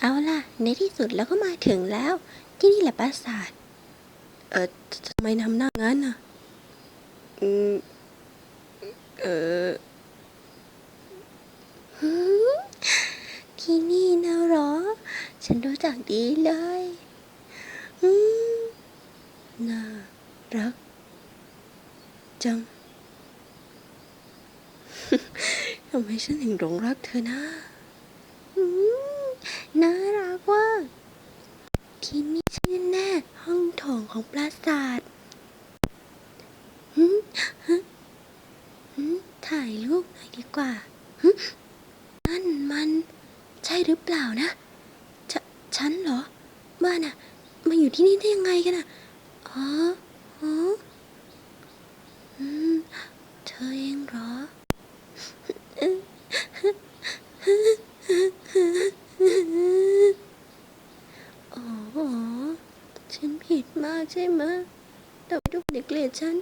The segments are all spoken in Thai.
เอาล่ะ ในที่สุดเราก็มาถึงแล้ว ที่นี่แหละปราสาท เออทำไมทำหน้างั้นน่ะ อืม เออหืมที่นี่นะเหรอ ฉันรู้จักดีเลย อืม น่ารัก จัง ทำไมฉันถึงหลงรักเธอนะอืมน่ารักว่า ที่นี่ชื่อแน่ห้องโถงของปราสาทหืมฮะหืมถ่ายรูปหน่อยดีกว่าฮึนั่นมันใช่หรือเปล่านะฉฉันเหรอ บ้านอะมาอยู่ที่นี่ได้ยังไงกันอะอ๋ออ๋อม เธอเองเหรอ อ๋อ ฉันผิดมากใช่ไหมแต่ว่าทุกคนเกลียดฉัน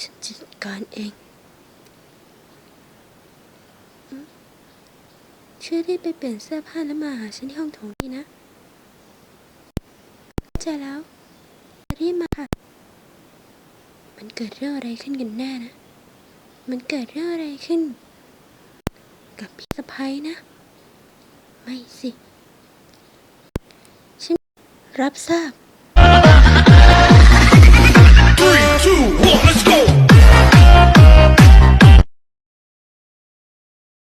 ฉันจัดการเอง ช่วยรีบไปเปลี่ยนเสื้อผ้าแล้วมาหาฉันที่ห้องโถงดีนะเข้าใจแล้ว รีบมาค่ะ มันเกิดเรื่องอะไรขึ้นกันแน่นะ มันเกิดเรื่องอะไรขึ้น กับพี่สะพ้ยนะ ไม่สิ รับทราบ